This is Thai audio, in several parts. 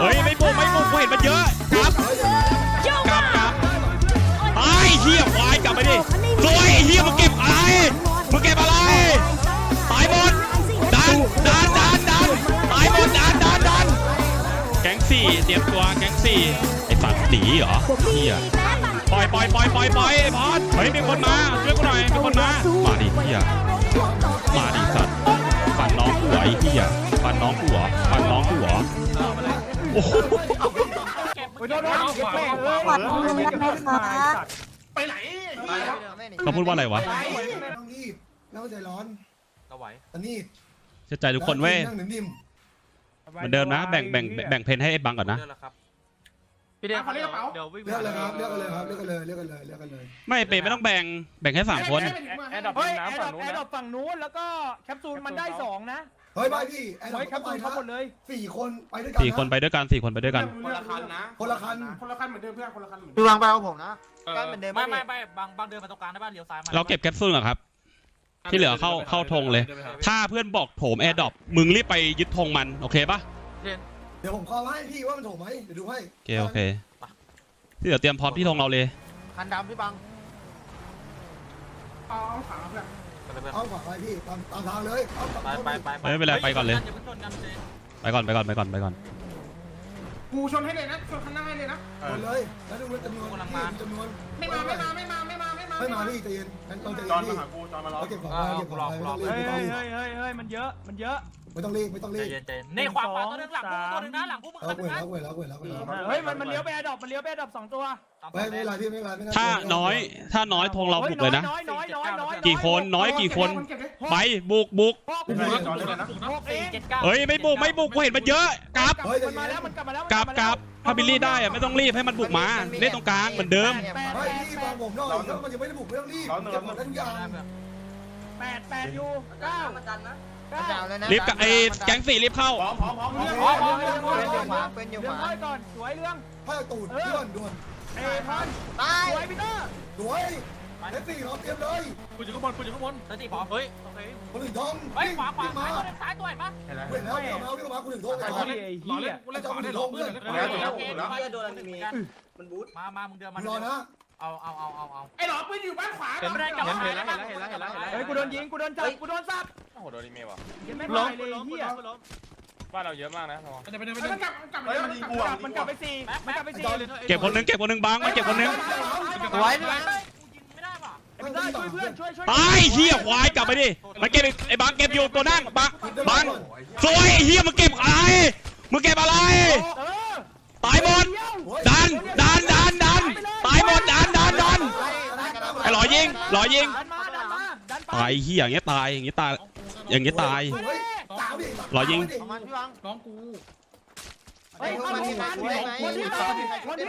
เฮ้ยไม่บุกไม่บุกกูเห็นมันเยอะกลับกลับกลับไอ้เหี้ยควายกลับไปดิสวยไอ้เหี้ยมึงเก็บอะไรมึงเก็บอะไรตายหมดดันดันดันดันตายหมดดันดันดันแก๊งสี่เตรียมตัวแก๊งสี่ไอ้สัตว์หนีเหรอเหี้ยปล่อยปล่อยปล่อยปล่อยปล่อยไอ้พอดเฮ้ยมีคนมาช่วยกูหน่อยมีคนมามาดิเหี้ยมาดิสัตว์ฟันน้องกูเหรอไอ้เหี้ยฟันน้องกูเหรอฟันน้องกูเหรอ โอ้โหโดนโดนแม่เอ้ยขอดูได้ไหมคะไปไหนเขาพูดว่าอะไรวะไม่ต้องรีบไม่ต้องใจร้อนก็ไหวอันนี้เชื่อใจทุกคนเว้ยเหมือนเดิมนะ แบ่งแบ่งแบ่งเพนให้ไอ้บังก่อนนะเลือกแล้วครับพี่เดชเดี๋ยวเดี๋ยววิ่งเลือกเลยครับเลือกกันเลยครับเลือกกันเลยเลือกกันเลยเลือกกันเลย ไม่เปไม่ต้องแบ่งแบ่งแค่สามคนแอร์ดรอปน้ำฝั่งนู้นแอร์ดอปฝั่งนู้นแล้วก็แคปซูลมันได้สองนะ เฮ้ยไปพี่ไอ้เฮ้ยแคปซูลเขาหมดเลย สี่คนไปด้วยกันสี่คนไปด้วยกันสี่คนไปด้วยกัน คนละคันนะคนละคันคนละคันเหมือนเดิมเพื่อนคนละคันเหมือนเดิพี่มวางไปเอาผมนะก็เหมือนเดิมไม่ไม่ไม่บางบางเดินมาตรงกลางได้บ้านเลี้ยวซ้ายมาเราเก็บแคปซูลเหรอครับ ที่เหลือเข้าเข้าธงเลย ถ้าเพื่อนบอกโถมแอร์ดรอปมึงรีบไปยึดธงมันโอเคปะเดี๋ยวผมคอให้พี่ว่ามันถูกไหมเดี๋ยวดูให้โอเคโอเค ที่เหลือเตรียมพร้อมที่ธงเราเลย คันดำพี่บังเอาเอาขาเพื่อน ไปเลยเอาขวาไปพี่ตามตามทางเลยเอาไปไปไปไม่เป็นไรไปก่อนเลยอย่าเพิ่งชนกันเจไปก่อนไปก่อนไปก่อนไปก่อน กูชนให้เลยนะชนคันหน้าให้เลยนะหมดเลยแล้วดูจำนวนจำนวนไม่มาไม่มาไม่มาไม่มาไม่มาไม่มาพี่ใจเย็นงั้นเราใจจเย็อนนมาพี่หากูจอนมารอเราเก็บของเราเก็บของเราไม่ต้องรีบเฮ้ยไม่ต้องรีบเฮ้ยเฮ้ยเฮ้ยมันเยอะมันเยอะ ไม่ต้องรีบไม่ต้องใจรีบเย็นใจเย็นนี่ขวาขวาตัวหนึงหลังพวกมึงตัวหนึงนะหลังพวกมึงเอาคันหเว้นึยงนะแล้วเว้ยแล้วเว้ยแล้วเว้ยแล้วเฮ้ยมันมันเลี้ยวไปแอร์ดรอปมันเลี้ยวไปแอร์ดรอปสองตัวไม่ไม่เป็นไรพี่ไม่เป็นไรไม่เป็นไรถ้าน้อยถ้าน้อยธงเราบุกเลยนะ น้อยน้อยน้อยน้อยกี่คนน้อยกี่คนไปบุกบุกหกจอนเลยนะหกเอสี่งเจ็ดเก้าเฮ้ยไม่บุกไม่บุกกูเห็นมันเยอะกลับมันมาแล้วมันกลับมาแล้วกลับกลับถ้าบิลลี่ได้อะไม่ต้องรีบให้มันบุกมาเล่นตรงกลางเหมือนเดิมแปดเฮ้แปยดพี่แปฟัดงผมหน่อยถ้ามันยังไม่ได้บุกไม่ต้องรีบเก็บหมดทุกอย่างแปดแปดอยู่เก้าเก้าดาวเลยนะรีบกับไอ้แก๊งสี่รีบเข้า พร้อมพร้อมพร้อมเรื่องพร้อมเรื่องเรื่องเป็นเรื่อองยู่ขวาเป็นอยู่เรื่ของวาร้อยก่อนสวยเรื่องผ้าตูดด่วนด่วนเอพันตายสวยพีเตอร์สวยเอฟซีเราเตรียมเลยกูอยู่ข้างบนกูอยู่ข้างบนสติพร้อมเฮ้ยโอเคคนอื่นท้องเฮ้ยขวาขวามาซ้ายตัวหนึงซ้ายตัวเห็นปะเห็นแล้วเดี๋ยวมาเดี๋ยวมาคนอื่นท้องไอ้ท้องเหี้ยกูเล่นขวาได้หรอเพื่อนโอเคโอเคโดนอะไรมีมันบูทมามามึงเดินมารอนะเอาเอาเอาเอาเอาไอ้หลอปืนอยู่บ้านขวาเห็นไม่ได้กลับมาเห็นแล้วเห็นแล้วเห็นแล้วเห็นแล้วเฮ้ยกูโดนยิงกูโดนจับกูโดนซับโอ้โหโดนอีเมลว่ะยังไม่ตายเลยเหี้ยบ้านเราเยอะมากนะระวังมันกลับกลับเฮ้ยมันกลับมันกลับไปสี่มันกลับไปสี่เก็บคนหนึงเก็บคนหนึงบังมันเก็บคนหนึงสวยพี่บังยิงไม่ได้ป่ะไอ้พีเตอร์ช่วยเพื่อนช่วยช่วยตายเฮียควายกลับไปดิมันเก็บไอ้บังเก็บอยู่ตัวนั่งบังบังสวยไอ้เฮียมึงเก็บอะไรมึงเก็บอะไรเออตายหมดดันดันดันดันตายหมดดันดันดันไอ้หลอยิงหลอยิงดันมาดันมาดันไปตายเฮียอย่างเงี้ยตายอย่างเงี้ยตาย อย่างเงี้ยตายสวยตามดิรอยิง ประมาณพี่บังน้องกูเฮ้ยเข้าดูมันคนที่คนที่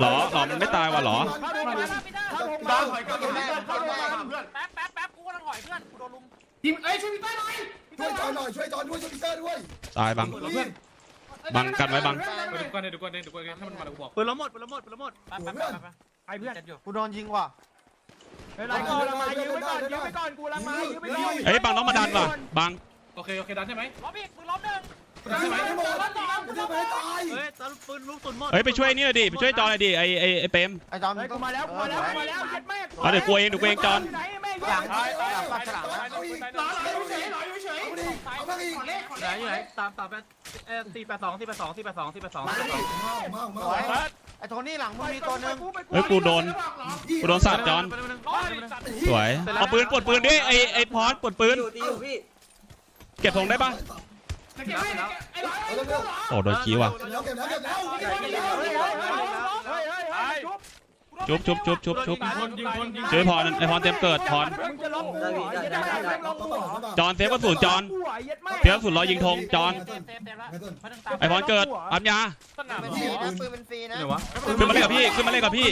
หลอหลอมันไม่ตายว่ะหลอเข้าดูมันเข้าดูบ้ามันถอยก่อนเพื่อนแป๊บแป๊บแป๊บกูกำลังถอยเพื่อนกูโดนลุมทีมเอ้ยช่วยพี่ต้าหน่อยช่วยจอนหน่อยช่วยจอนด้วยช่วยพีเตอร์ด้วยตายบัง บังกันไว้บังดูก่อนดูก่อนดูก่อนให้มันมาดูบอกปืนล้มหมดปืนล้มหมดปืนล้มหมดแป๊บแป๊บแป๊บแป๊บไอ้เพื่อนเจ็บอยู่กูโดนยิงว่ะเฮ้ย ไรก่อนละมายืมไปก่อนยืมไปก่อนกูละมายืมไปก่อนเฮ้ยบังต้องมาดันว่ะบังโอเคโอเคดันใช่ไหมล้มอีกปืนล้มหนึ่งตายไม่หมดจะทำให้ตายเฮ้ยตอนปืนลูกตุนหมดเฮ้ยไปช่วยนี่หน่อยดิไปช่วยจอนหน่อยดิไอ้ไอ้ไอ้เปรมไอ้จอมเฮ้ยกูมาแล้วกูมาแล้วกูมาแล้วเย็ดแม่เอาเดี๋ยวกูเองเดี๋ยวกูเองจอนไหนแม่ตายตายตายตายเอาอีกหลอหลอเฉยหลอเฉยเอาดิเอามาอีกไหนอยู่ไหนตามตามแป๊บเออสี่แปดสองสี่แปดสองสี่แปดสองสี่แปดสองมาสี่แปดดิสองมามามาไอ้โทนี่หลังมึงมีตัวนึงเฮ้ยกูโดนกูโดนสัตว์จอนสวยเอาปืนปลดปืนดิไอ้ไอ้พอสปลดปืนเก็บธงได้ปะโอ้โดนขี้ว่ะ ชุบชุบชุบชุบชุบคนยิงคนยิงช่วยพรไอ้พรเต็มเกิดพรมึงจะล็อกกูเหรอเย็ดแม่เต็มล็อกกูเหรอจอนเซฟกระสุนจอนกูไหวเย็ดแม่เซฟกระสุนรอยิงธงจอนเซฟเซฟเซฟแล้วไม่ต้นไม่ต้องตามไอ้พรเกิดอัมยาสนามเป็นฟรีนะปืนเป็นฟรีนะขึ้นมาเล่นกับพี่ขึ้นมาเล่นกับพี่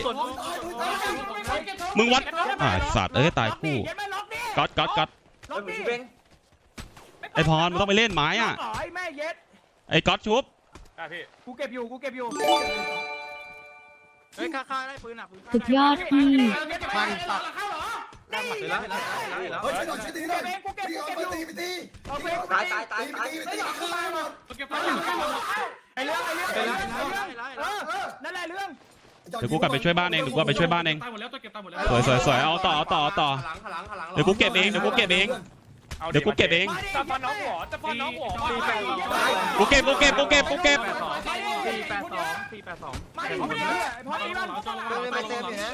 มึงวัดอ่าสัตว์เอ้ยตายคู่เย็ดแม่ล็อกดิก๊อตก๊อตก๊อตล็อกดิไอ้พรมึงต้องไปเล่นไม้อะล็กเหรอไอ้แม่เย็ดไอ้ก๊อตชุบอะพี่กูเก็บอยู่กูเก็บอยู่ เฮ้ยค่าค่าได้ปืนอะปืนสุดยอดพี่ มันตัดเข้าเหรอเห็นแล้วเห็นแล้วเห็นแล้วเฮ้ยช่วยหน่อยช่วยตีหน่อยตีเอาไปตีไปตีโอเคตายตายตายตีไปตีไปตีขึ้นมาหมดเก็บไอ้ไอ้เรื่องไอ้เรื่องเป็นไอ้ไรเรื่องเป็นไรเออนั่นแหละเรื่องเดี๋ยวกูกลับไปช่วยบ้านเองเดี๋ยวกูกลับไปช่วยบ้านเองตายหมดแล้วตัวเก็บตายหมดแล้วสวยสวยสวยเอาต่อเอาต่อเอาต่อหลังหลังหลังเดี๋ยวกูเก็บเองเดี๋ยวกูเก็บเองเอาเดี๋ยวกูเก็บเองจะฟันน้องหัวจะฟันน้องหัวสี่แปดสองกูเก็บกูเก็บกูเก็บกูเก็บสี่ แปดสองสี่แปดสองมาดิมาดิไอ้พ่อนี่มันปืนไปเต็มอยู่นะ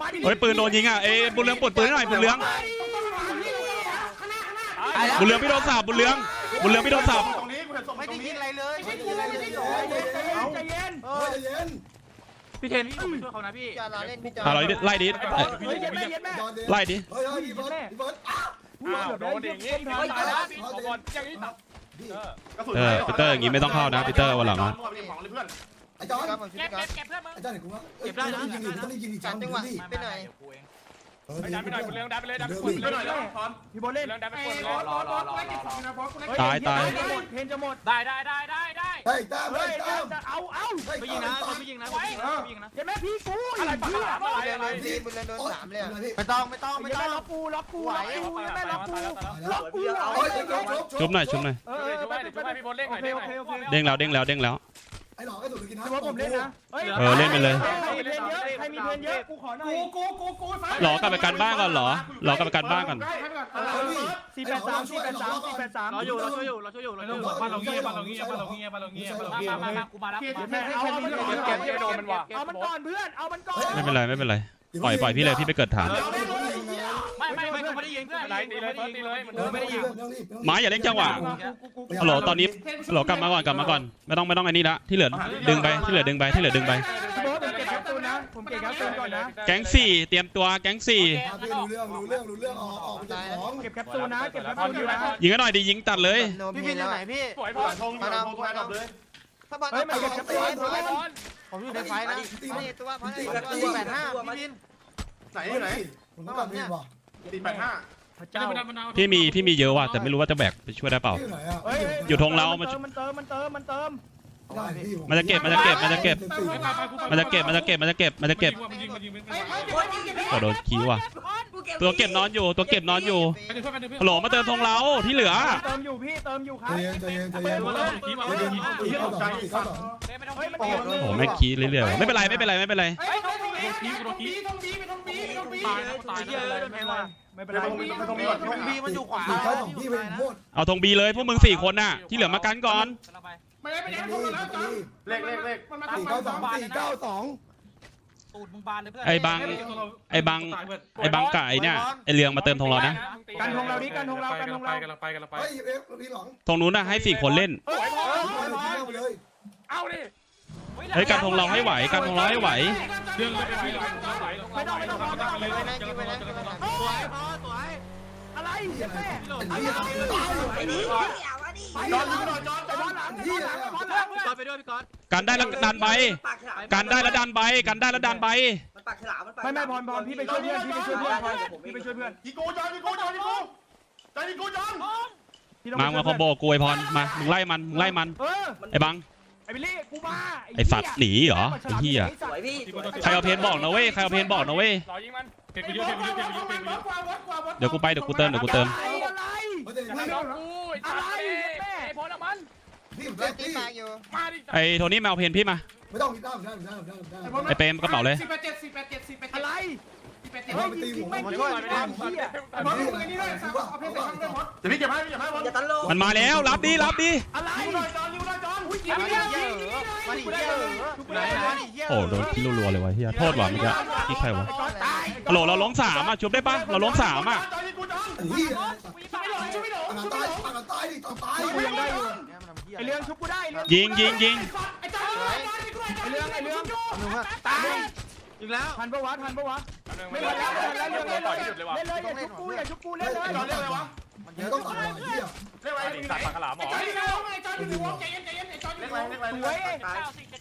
มาดิเฮ้ยปืนโดนยิงอะเอ้ยบุญเรืองปลดปืนให้หน่อยบุญเรืองบุญเรืองพี่โดนสาบบุญเรืองบุญเรืองพี่โดนสาบตรงนี้กูเห็นศพไม่ตรได้งยินี้งอะไรเลยไม่ได้ยินอะไรไม่ได้ยินอะไรใจเย็นเอเฮ้อยเย็นพี่เทนพี่ผมไปช่วยเขานะพี่จาราเล่นพี่จาอะเราไล่ดิเอ้ยเฮ้ยเย็นแม่เย็นแม่ไล่ดิเฮ้ยเฮ้ยพี่เบิร์ดพี่เบิร์ดอ้าวอ้าวโดนอย่างงี้ตายแล้วขอบอลอย่างนี้ เออเออปีเตอร์อย่างงี้ไม่ต้องเข้านะปีเตอร์วันหลังอะของเลยเพื่อนไอ้จอนครับผมช่วยกันไอ้จอนเห็นกูมั้ยต้องยิงต้องยิงอีกจัจัดงจังหวะดิไปหน่อยเออไป ดันไปหน่อยบุญเรืองดันไปเลยดันไปไปหน่อยแล้วพร้อมพี่บอลเล่นเรืองดันไปไอ้กดบอสบอสบอสกูไล่เก็บของนะบอสกูไล่ตายตายเพนจะหมดได้ได้ได้ได้ได้เฮ้ยตามเฮ้เฮ้ยยตามจะเอาเอาเฮ้ยไม่ยิงนะไม่ยิงนะไม่ยิงนะเย็นแม่พี่กูอะไรปากฉลามอะไรเล่นอะไรเลยพี่บุญเล่นโดนสามเลยพี่ไม่ต้องไม่ต้องไม่ไม่ต้ต้อองงล็อกกูล็อกกูล็อกกูยังไม่ล็อกกูล็อกกูเฮ้ยจบจบชุบหน่อยชุบหน่อยเอเอออช่วยช่วยพี่บอลเล่นหน่อยโอเคโอเคโอเคเด้งแล้วเด้งแล้วเด้งแล้ว ไอ้หลอกไอ้สุดกินนะพี่บอลผมเล่นนะเฮ้ยเออเล่นไปเลย ใครมีเพนเยอะใครมีเพนเยอะกูขอหน่อยกูกูกูกูหลอกลับไปกันบ้านก่อนเหรอหลอกลับไปกันบ้านก่อนให้ไปก่อนสี่แปดสามสี่แปดสามสี่แปดสามเราอยู่เราช่วยอยู่เราช่วยอยู่เราช่วยอยู่บ้านเราเงียบบ้านเราเงียบบ้านเราเงียบบ้านเราเงียบบ้านเราเงียบมามามากูมาแล้วเกียกูร์มาแม่แล้วให้แค่นี้เก็บเก็บโดนมันว่ะเอามันก่อนเพื่อนเอามันก่อนไม่เป็นไรไม่เป็นไรปล่อยปล่อยพี่เลยพี่ไปเกิดฐาน ตีเลยเฟิร์สตีเลยเหมือนเดิมไม่ได้ยิงไม้อย่าเล่นจังหวะฮัลโหลตอนนี้ฮัลโหลกลับมาก่อนกลับมาก่อนไม่ต้องไม่ต้องไอ้นี่ละที่เหลือดึงไปที่เหลือดึงไปที่เหลือดึงไป โบผมเก็บแคปซูลนะ ผมเก็บแคปซูลก่อนนะ แก๊งสี่เตรียมตัวแก๊งสี่รู้เรื่องรู้เรื่องรู้เรื่องออกออกจากของเก็บแคปซูลนะ เก็บแคปซูลอยู่นะยิงกันหน่อยดิยิงตัดเลยโนพี่พี่ไหนพี่สวยปบอล่อลยธงอยู่ธงธงดับเลยถ้าบอลเฮ้ยมันเก็บแคปซูลสวยบอลผมอยู่ในไฟนะนี่ตัวพันตัวแปดห้าพี่บินไหนอยู่ไหนผมต้องการพี่ว่ะตีแปดห้า พระเจ้าพี่มีพี่มีเยอะว่ะแต่ไม่รู้ว่าจะแบกไปช่วยได้เปล่า ที่ไหนอะเฮ้ยอยู่ธงเรามัมันน เติมมันเติมมันเติมมันเติม ได้พี่มันจะเก็บมันจะเก็บมันจะเก็บมันจะเก็บมันจะเก็บมันจะเก็บมันจะเก็บ มันยิงมันยิงมันยิงโอ้โดนคิ้วว่ะ ตัวเก็บนอนอยู่ตัวเก็บนอนอยู่ฮัลโหลมาเติมธงเราที่เหลือ เติมอยู่พี่เติมอยู่ครัใจบเย็นใจเย็นใจเย็นใจเย็นใจเย็นตีเข้าสองตีเข้าสองเฮ้ยมันโอ้เก็บโหแม่งคี้เรื่อยๆว่ะไม่เป็นไรไม่เป็นไรไม่เป็นไร เฮ้ย ธงบีธงบีธงบีธงบีธงบีตายแล้วตายแล้วแพงว่ะไม่เป็นไรธงบีธงบีก่อนธงบีมันอยู่ขวาตีเข้าสองพี่เป็นโคตรเอาธงบีเลยพวกมึงสี่คนน่ะ ที่เหลือมากันก่อนไม่ได้ไม่ได้ธงแล้วจ้ะเลขเลขเลขมันมาตีทำเข้าสองตีเข้าสองตูดมึงบานเลยเพื่อนไอ้บังไอ้บังไอ้บังกะไอ้เนี่ยไอ้เรืองมาเติมธงเรานะกันธงเราดิกันธงเรากันธงเรากำลังไปกำลังไปเฮ้ยเอฟพี่หลงตรงนู้นน่ะให้สี่คนเล่นเฮ้ยไปเลยเอาดิ เฮ้ยการธงเราให้ไหวการธงเราให้ไหวเรื่องเลยพี่ไม่ต้องไม่ต้องไม่ต้องไปนะกินไปนะสวยพอสวยอะไรเจ็บแม่ไอ้นี่ตายไปจอนดูหน่อยจอนไปบอลหลังไปบอลหลังไปบอลหลังพี่ก๊อตไปด้วยพี่ก๊อตกันได้แล้วดันไปกันได้แล้วดันไปกันได้แล้วดันไปมันปากฉลามมันปากไม่ไม่พรพรพี่ไปช่วยเพื่อนพี่ไปช่วยเพื่อนพรพี่ไปช่วยเพื่อนยิงกูจอนยิงกูจอนยิงกูจองกูจอนพี่ต้องมามาคอมโบกูไอพรมามึงไล่มันมึงไล่มันเออไอ้บัง ไอ้บิลลี่กูมาไอสัตว์หนีเหรอไอ้เหี้ยสวยพี่ใครเอาเพนบอกนะเว้ยใครเอาเพนบอกนะเว้ยรอยิงมันเก็บไปเยอะเก็บไปเยอะเก็บไปเยอะเก็บไปเยอะเดี๋ยวกูไปเดี๋ยวกูเติมเดี๋ยวกูเติมอะไรอะไรไม่ได้อย่าไม่ให้ได้น้องกูไอ้สัตว์ไอ้พอละมันพี่รเจ็ถบตีพี่แตกอยู่มาดิไอโทนี่มาเอาเพนพี่มาไม่ต้องมีด้ามได้ได้ได้ได้ไอเปรมกระเป๋าเลยสี่แปดเจ็ดสี่แปดเจ็ดสี่แปดเจ็อะดไรสี่แปด เจ็ดเฮ้ยจริงๆไม่ช่วยไม่ได้เหี้ยบอลมึงนี้ด้วยเอาเพชรไปทำด้วยบอลเดี๋ยวพี่เก็บให้พี่เก็บให้บอลอย่าตันโลมันมาแล้วรับดิรับดิอะไรยิงหน่อยจอนยิงหน่อยจอนยิงไม่ได้ยิงมาดิเหี้ยไดิเหี้โอ้โดนคิ้วรัวๆเลยวะเฮียโทษว่ะเมื่อกี้ที่ใครวะตายฮัลโหลเราล้มสามอะชุบได้ปะเราล้มสามอะจอนยิงกูจอนไอ้เหี้ยไม่หลงช่วยไม่หลงอ่านตายตายดิตายตายกูยังไอเรื่องชุบกูได้เรื่องยิงยิงยิงไอ้จอนจอนยิงกูไอเรื่องไอเรื่องตายอีกแล้วทันประวะทันประวะ ไม่ไม่ทัทันนแล้แล้ววไม่ทันทัแล้วนเรื่องแล้วเล่นต่อยเลยที่อสุดย่าเลยชุว่ะบกูเล่นเลยจอนเรียกอะไรวะไม่ต้องตัดหรอกเหี้ยเรียกอะไรไอ้สัตว์ปากฉลามหรอจอนยิงแล้วไอ้จอนยิงหัวใจเย็นใจเย็นไอ้จอนยิงหัวเรียกอะไรสวย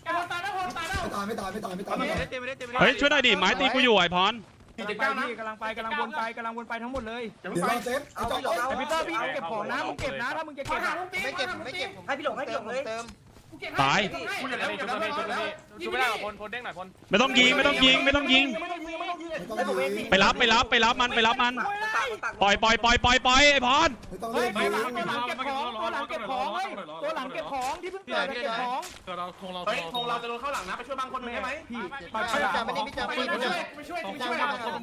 ไอ้คนตายแล้วคนตายแล้วไม่ตายไม่ตายไม่ตายไม่ตายไม่ไม่ตายได้เต็มไม่ได้เต็มเฮ้ยช่วยหน่อยดิไม้ตีกูอยู่ไอพรสี่กำเจ็ดลัเก้างไปนะพี่กำลังไปกำลังวนไปกำลังวนไปทั้งหมดเลยเดี๋ยวเดี๋ยวไปเราเซฟไอ้จอนแต่พีเตอร์พี่ต้องเก็บของนะมึงเก็บนะถ้ามึงจะเก็บอะไม่เก็บไม่เก็บให้พี่หลงให้พี่หลงเลย เติมกูอย่าแล้วชุบตรงนี้ชุบตรงนี้เดูไม่ได้หรอกพลพลเด้งหน่อยพลไม่ต้องยิงไม่ต้องยิงไม่ต้องยิง ไม่ต้องยิงไม่ต้องยิงไม่ต้องยิงไปรับไปรับไปรับมันไปรับมัน ปล่อยปล่อยปล่อยปล่อยปล่อยไอ้พรไม่ต้องเฮ้เล่ยนตัวหลังตัวหลังเก็บของตัวหลังเก็บของเฮ้ยตัวหลังเก็บของที่เพิ่งเกิดเก็บของเกิดเราคงเราเฮ้ยธงเราจะโดนเข้าหลังนะไปช่วยบางคนหนึ่งได้ไหมพี่ไปจำไม่ได้พี่จำไม่ได้ไปช่วยไปช่วยไปช่วย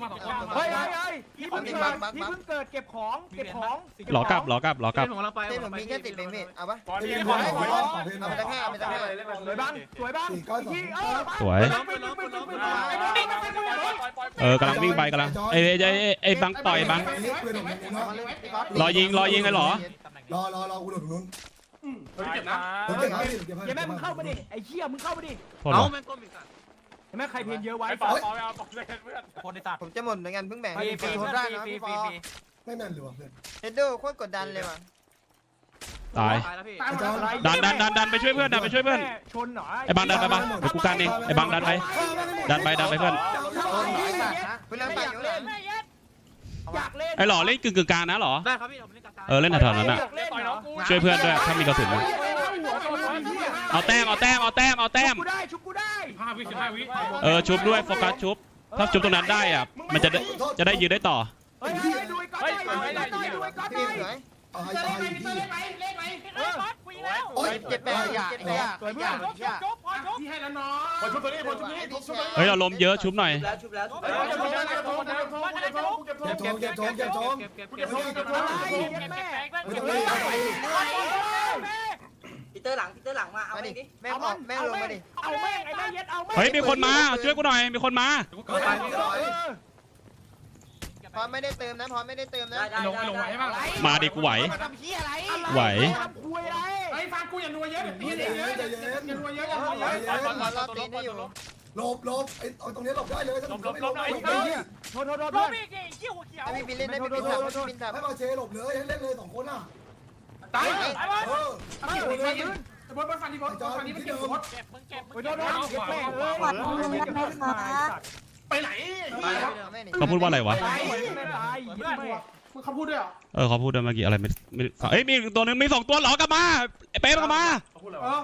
เฮ้ยเฮ้ยเฮ้ยที่เพิ่งเกิดที่เพิ่งเกิดเก็บของเก็บของหลอกลับหลอกลับหลอกลับของเราไปเต้นผมมีแค่ติดเองพี่เอาปะบอลเพลดีงบอลขดีองบอลขอเพลงเอาไปตะแคงเอาไปตะแคงสวยบ้างสวยบ้างที่เออสวยเออกำลังวิ่งไปกำลังไอ้ไอ้ไอ้ไอ้ไอ้บังต่อยบังปืนของมึงนะรอยิงรอยิงไอ้หรอรอรอรอกูโดดตรงนู้นเฮ้ยเจ็บนะผมเก็บให้เก็บให้อย่าแม่มึงเข้ามาดิไอ้เหี้ยมึงเข้ามาดิโทษหรเอาอแม่งก้มอีกสัตว์เห็นไหมใครเพนเยอะไว้ไปต่อต่อไปเอาต่อเลยเพื่อนคนในสัตว์ผมจะหมดเหมือนกันเพิ่งแบ่งปีปีผมได้นะพี่ฟอไม่แม่นหรือวะเพื่อนเอ็ดโดโคตรกดดันเลยว่ะ ตายตายแล้วพี่ดันดันดันดันไปช่วยเพื่อนดันไปช่วยเพื่อน ชนเหรอไอ้บังดันไปบังเดี๋ยวกูกันเองไอ้บังดันไป ดันไปดันไปเพื่อนคุณนั่งตัดอยู่เลยอยากเล่นไอ้หล่อเล่นกึ่งกึ่งกลางนะหรอได้ครับพี่ผมเล่นกลางเออเล่นแถวๆนั้นอะอยากเล่นต่อยเหรน้อองกูช่วยเพื่อนด้วยถ้ามีกระสุนหัวตัวน้อยเหี้ยเอาแต้มเอาแต้มเอาแต้มเอาแต้มชุบกูได้ชุบกูได้ห้าวิสิบห้าวิเออชุบด้วยโฟกัสชุบ ถ้าชุบตรงนั้นได้อะ มันจะได้จะได้ยืนได้ต่อ เฮ้ยเฮ้ยดูไอ้ก๊อตได้ดูไอ้ก๊อตได้ ดูไอ้ก๊อตพี่ได้สวยตายตายพี่เออเจ็บแปดอย่าเจ็บแปดอย่าเจ็บแปดอย่าที่ให้แล้วเนาะพอชุบตัวนี้พอชุบตัวนี้ชุบตัวนี้เฮ้ยเราลมเยอะชุบหน่อยแล้วชุบแล้วเฮ้ยเก็บทงเก็บทงเก็บทงเก็บทงเก็บทงเก็บทองเก็บทองเก็บทองเก็บเก็บเก็เก็บบทงเก็บทงอะไรเย็นแม่ไม่ต้องเล่นปีเตอร์หลังปีเตอร์หลังมาเอามาไปดิดิแม่ออกแม่ลงมาดิเอาแม่งไอ้แม่เย็ดเอาแม่งเฮ้ยมีคนมาช่วยกูหน่อยมีคนมาเฮ้ย พอไม่ได้เติมนะพอไม่ได้เติมนะได้ได้ได้ได้มาดิกูไหวมาทำเหี้ยอะไรไหวทำคุยอะไรไอ้ฟังกูอย่านัวเยอะเดี๋ยวพี่อย่าเยอะอย่าเยอะอย่านัวเยอะอย่านัวเยอะรอตีนได้อยู่หลบหลบไอ้ตรงนี้หลบได้เลยถ้าไม่หลบไอ้ได้เหี้ยโทษโทษโทษเพื่อนถ้าพี่บินเล่นได้พี่บินทับพี่บินทับให้มาเชหลบเลยให้เล่นเลยสองคนอะตายเออเฮ้ยไปยืนบนบนฟันที่บนบนฟันที่มันเก็บรถโอ้ยโทษโทษเย็ดแม่เอ้ยไปไหนตา ยแล้วแม่นี่เขาพูดว่าอะไรวะตายแม่ตายเย็ดแม่มึงเขาพูดด้วยเหรอเออเขาพูดเมื่อกี้อะไรไม่ไม่ฟังเอ้ยมีตัวนึงมีสองตัวเหรอกลับมาไอ้เป๊ะกลับมาเขาพูดอะไรวะ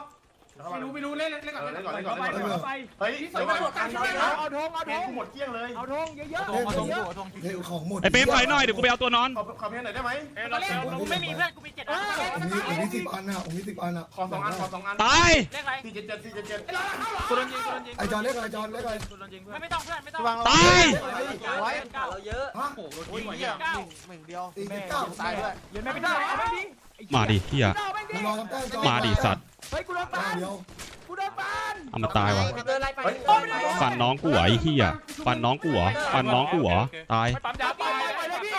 ไม่รู้ไม่รู้เล่นเล่นก่อนเล่นก่อนเล่นก่อนไปเล่นก่อนไปเฮ้ยเดี๋ยวก่อนการช่วยเอานะเอาทงเอาเพทลงงกูหมดเกลี้ยงเลยเอาทงเยอะๆเยอะเทของหมดไอ้เป๊ะถอยหน่อยเดี๋ยวกูไปเอาตัวนอนขอขอเพลงหน่อยได้ไหมเอ้เราเราไม่มีเพื่อนกูมีเจ็ดเออันอผมมีผมมีสิบอันนะผมมีสิบอันอะขอสองอันขอสองอันตายเรียกอะไรสี่เจ็ดเจ็ดสี่เจ็ดเจ็ดกูโดนยิงกูโดนยิงไอ้จอนเล็กอะไรจอนเล็กอะไรกูโดนยิงเพื่อไม่นไม่ต้องเพื่อนไม่ต้องวางตายไว้เราเยอะฮะโอ้โหโดนโอ้ยิยงหัวเหี้เหี้ยยหนึ่งเดียวสี่แม่สิบเก้าตายด้วยเย็นแม่ไม่ได้เอาไม่ดีมาดิเฮียเอาไม่ดีมึงรอทำแต้มจอนมาดิสัตว์ เฮ้ยกูโดนแต้ปามนเดียวกูโดนปานเอามาตายว่ะปีเตอร์ไล่ไปฟันน้องกูเหรอไอ้เฮียฟันน้องกูเหรอฟันน้องกูเหรอตายไปปั๊มยาไปไปเลยพี่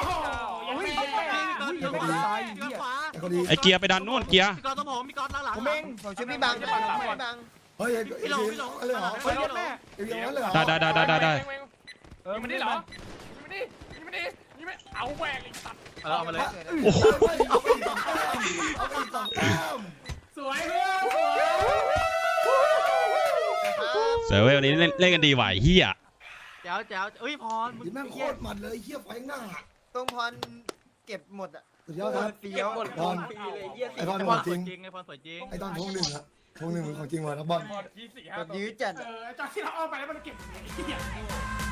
อุ้ยแม่อุ้ยยังไม่ตายเหี้ยไอ้คนดีไอ้เกียร์ไปดันนู่นเกียร์พี่กอนต้องผมพี่กอนหลังผมเองผมช่วยพี่บังพี่บังเฮ้ยไอ้ไอ้อะไรเหรอเฮ้ยเย็นแม่ไอ้เรื่องนั้นเลยเหรอได้ได้ได้ได้ได้ได้ยิงมันดิเหรอยิงมันดิยิงมันดิยิงมันเอาแหวกอีกสัตว์เอามาเลยโอ้โห เสือเว้ยวันนี้เล่นเล่นกันดีไหวเฮียแจ๋วแจ๋วเอ้ยพรมึงยิงแม่งโคตรมันเลยเฮียไฟหน้าตรงพรเก็บหมดอะสุดยอดครับ เฟี้ยวหมดปีเลยเยี่ยไอ้บอลไอ้ขพอรงสจวริยง จริงไอ้พรสวยจริงไอ้ตอนทงหนึ่งอะทงหนึ่งมันของจริงว่ะนะบอลหมดยี่สี่แบห้าบตัวยื้อจัดเออจากที่เราเอาไปแล้วมันเก็บไอ้เหี้ยบอลบอ